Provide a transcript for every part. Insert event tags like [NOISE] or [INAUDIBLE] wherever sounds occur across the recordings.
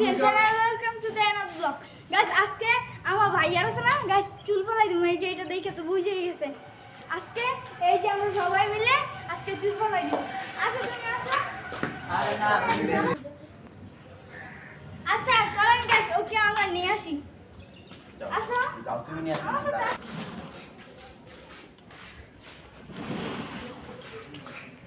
Welcome to the Enar blog guys আজকে আমার ভাইয়ার আছে না? গাইস চুল পড়াই দিব এই যে এটা দেখে তো বুঝে গেছে। আজকে এই যে আমরা সবাই মিলে আজকে চুল পড়াই দিব। আচ্ছা তুমি আসো। আরে না আচ্ছা চলেন গাইস ওকে আমরা নিয়ে আসি। আসো। তুমি নিয়ে আসো আমার সাথে আসো। কে আর কই যাইতে হবে আজকে একটা খেলা খেলব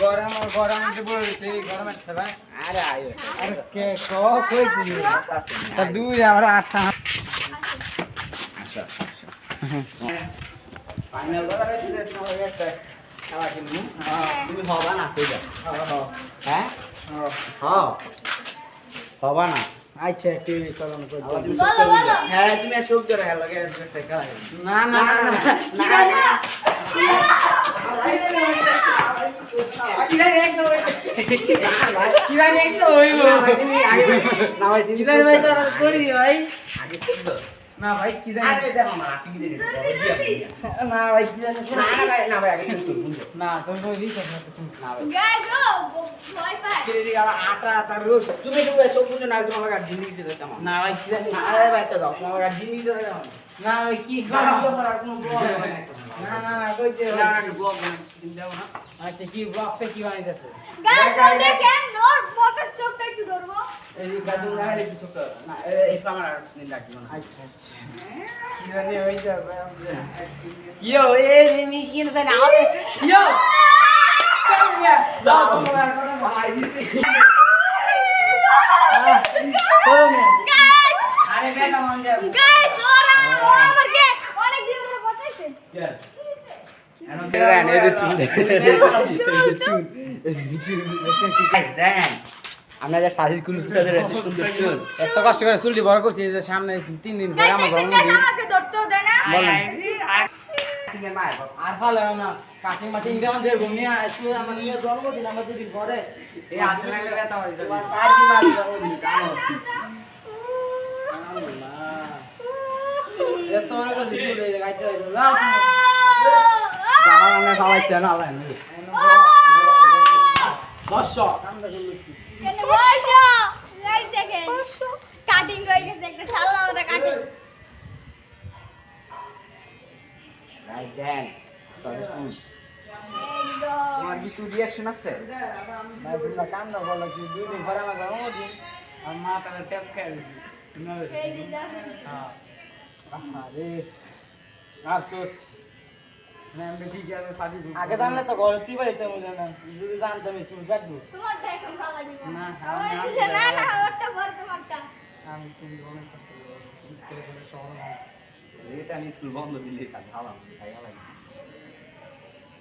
গরম গরম বলছি গরমের খেলা আরে আয় আরে কে কই দিলি তা দুই আমরা আটটা আচ্ছা ফাইনাল দাদা রয়েছে তোমার একটা খেলা খেলব তুমি হবা না কই যা হ্যাঁ। হ্যাঁ। হবা না আচ্ছা একটু চলন বলো হ্যাঁ তুমি চোখ ধরে হ্যাঁ লাগে না না না না না। না না ভাই কি জানি? না ভাই কি জানি? না তুমি তো বিশ্বাস করতেছ না ভাই। গাইস ও ভয় পায়। আটা তার রোজ। তুমি তুমি সব বুঝো না তোমার গাড়ি দিতে দাও না ভাই কি জানি? আরে ভাই তো দাও তোমার গাড়ি দিতে দিতাম না ভাই কি না না না কই যে না না ব্লগ বানাইছি দাও না। আচ্ছা কি ব্লগটা কি বানাইতেছে? গাইস ও দেখেন নোট পকেট চোখটা একটু ধরবো। এই গাদু না হলে কিছু তো না এই আমার আর দিন রাখি না আচ্ছা আচ্ছা। কি জানি হইছে ইয়ো এই মিশকিন তো না ইয়ো! যাও তোমার কথা ভাই গাইস আরে বেটা মান যা গাইস ওরা দিন আমরা যা সাজিদ কুলুস্তাদের এত সুন্দর চুল। এত কষ্ট করে চুলটি বড় করছি যে সামনে তিন দিন পরে আমার গাইস জন্মদিন আমাকে ধরতে দেয় না বলেন। আর ভালো না। কাটিং মাটিং যে আমার নিয়ে জন্মদিন আমার যদি ঘরে এই হাতে লাগলে ব্যথা হয়ে যাবে। করে ভাই কাটিং হয়ে গেছে একটা ঠাল্লা মতো কাটিং রাইট দেন তোমার কিছু রিয়াকশন আছে না তোমরা কান্না বলো কি দুই দিন পরে ট্যাপ খেয়ে হ্যাঁ আরে আফসোস আগে জানলে তো গলতি বাড়িতে মনে না যদি জানতাম এই ভালো লাগবে না, না না লাগবে। ওরটা আমি চুল গলে স্কুলে করে শহর না আমি স্কুল বন্ধ দিলে কাজ ভালো খাই ভালো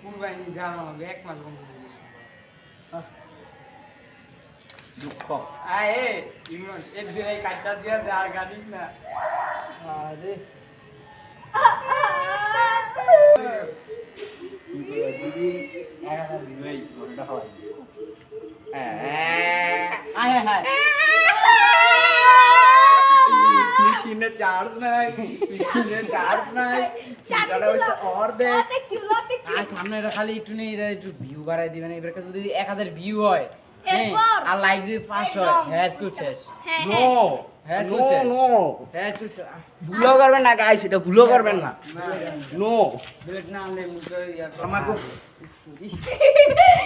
কুরবানি গান হবে এক মাস বন্ধ করে দুঃখ। আয় ইমরান এক দিন কাজটা দিয়া দে আর গাড়িস না। আরে হায় মেশিনে চার্জ নাই মেশিনে চার্জ নাই। চুলটা হইছে অর্ধেক চুল। আর সামনে খালি একটু নেই একটু ভিউ বাড়াই দিবেন। এবার যদি এক হাজার ভিউ হয় হ্যাঁ, এরপর? আর লাইক যদি পাঁচশো হয়। হ্যাঁ চুল শেষ হ্যাঁ। নো হ্যাঁ হ্যাঁ নো চুল শেষ নো হ্যাঁ চুল শেষ ভুলও করবেন না গাইস এটা ভুলও করবেন না। না নো [LAUGHS] বুলেট না ইয়া করো। আমার খুব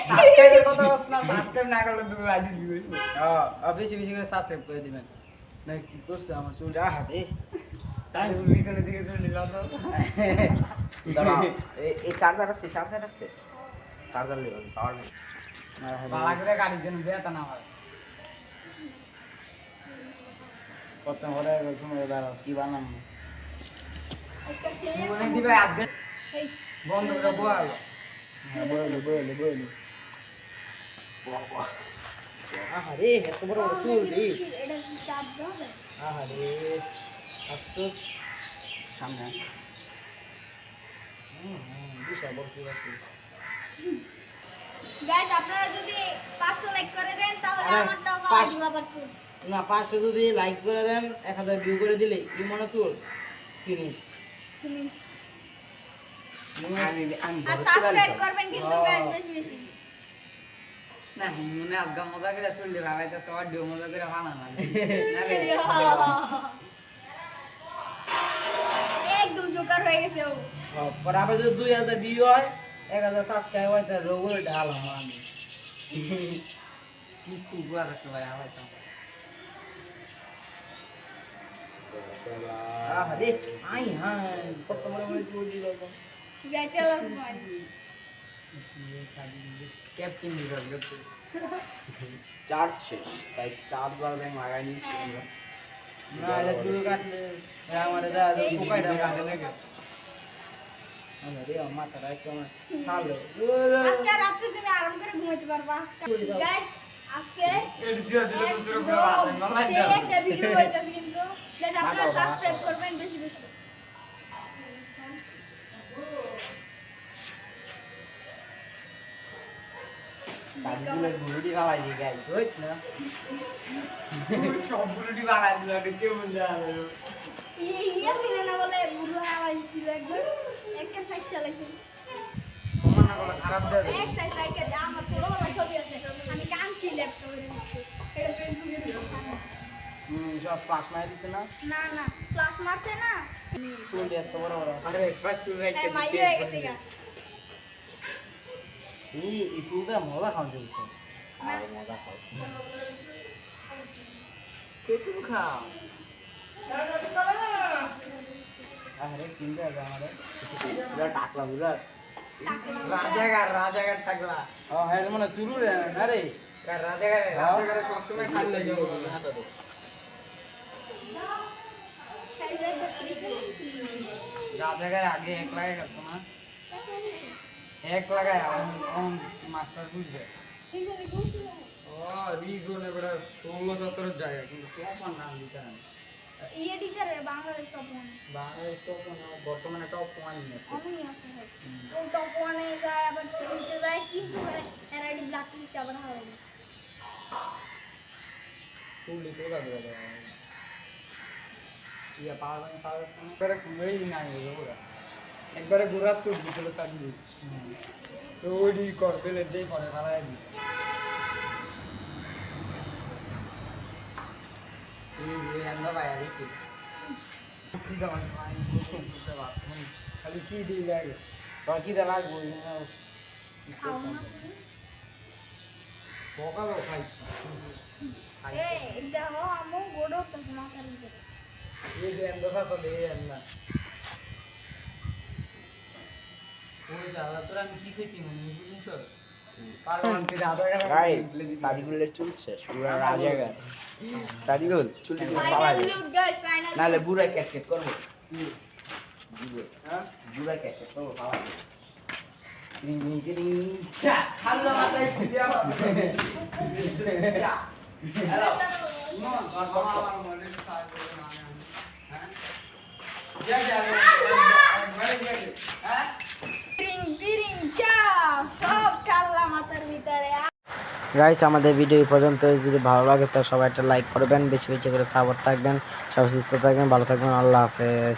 সাবস্ক্রাইবের কথা বলছ না সাবস্ক্রাইব না করলে তুমি আইডি দিবে হ্যাঁ। বেশি বেশি করে সাবস্ক্রাইব করে দিবেন। না কি করছে আমার চুলটা হাতে। তাই পিছনের দিকে চলে নিলাম তো এই- চার্জার আছে চার্জার আছে? চার্জার লেগে পাওয়ার নেই বালা করে গাড়ির জন্য বেতা না হয়। কত হরে তুমি দাঁড়াও কি বানাম মনে দিবে আজকে? বন্ধ করে এত বড় বড় চুল দি আফসোস। সামনে বিশাল বড় চুল আছে। গাইস আপনারা যদি 500 লাইক করে দেন তাহলে আমারটা পাঁচ- পাওয়া দিব আবার না পাঁচশো যদি লাইক করে দেন এক হাজার ভিউ করে দিলে কি মনে চুল ফিনিশ আমি আমি সাবস্ক্রাইব করবেন কিন্তু গাইস বেশি বেশি। না মনে আজকে মজা করে চললে সবার ডিও মজা করে ভালো না [LAUGHS] একদম জোকার হয়ে গেছে ও। পর আবার যদি দুই হাজার ভিউ হয় এক হাজার সাবস্ক্রাইব হয় তাহলে রোগরে ঢালাম আমি মিষ্টি গুয়া রাখতে পারে হয়তো আরে আই হাই কত মনে মনে চলে দিল গেছে ক্যাপ্টেন দিবার চার্জ শেষ তাই চার্জ বার ব্যাংক লাগাইনি না এটা শুরু কাটলে আমার এটা পোকাইটা কাটে নাকি রে মাথাটা কেমন ভালো আজকে রাত্রে তুমি আরাম করে ঘুমাইতে পারবা। গাইস আজকে একটা ভিডিও হইতাছে কিন্তু। গাইস আপনারা সাবস্ক্রাইব করবেন বেশি বেশি। দাদিগুলো বুড়ি খাওয়াই দিয়ে গাই ওই না। সব বুড়ি বানাই দিল কেউ বুঝতে পারবে ইয়ে ছিল না বলে বুড়ো আওয়াজ ছিল একবার। সব পাস মারি দিছে না? না না ক্লাস মারছে না। চুল এত বড় বড়। আরে শুরু হ্যাঁ গেছে এই মজা খাওয়া। মজা খাও? পেটুল খাও আরে টাকলা রাজাগার রাজাগার ও হ্যাঁ মানে শুরু রে না রে? কার রাজাগারে রাজাগারে সবসময় খালি লাগে রাজাগারে আগে এক লাগাই করতো না। এক লাগাই মাস্টার বুঝবে। ও রিজন এবারে ষোলো সতেরো জায়গা কিন্তু তোমার নাম দিতে ইয়ে teacher Bangladesh top one Bangladesh তো বর্তমানে টপ ওয়ান আমি আছে। ও টপ ওয়ানে যায় আবার খেলতে যায় কিন্তু এরাডি ব্ল্যাক লিস্ট আবার তুলি তো লাগবে ইয়া পাওয়া পাওয়া যায় একবারে না ঘোরা তো দিছিল সাজি তো ওইডি কর পেলে দেই করে ফালাই কি কইছি মনে বুঝছ নালে বুড়া ক্যাট ক্যাট করব। হ্যাঁ? বুড়া ক্যাট ক্যাট করব চা হ্যালো নো আমার মনে সাথ করে না হ্যাঁ যা যা হ্যাঁ টিরিং টিরিং চা সব ঠাল্লা মাথার ভিতরে গাইস আমাদের ভিডিও পর্যন্ত যদি ভালো লাগে তো সবাই একটা লাইক করবেন, বেশি বেশি করে সাপোর্ট থাকবেন। সবাই সুস্থ থাকবেন, ভালো থাকবেন, আল্লাহ হাফেজ।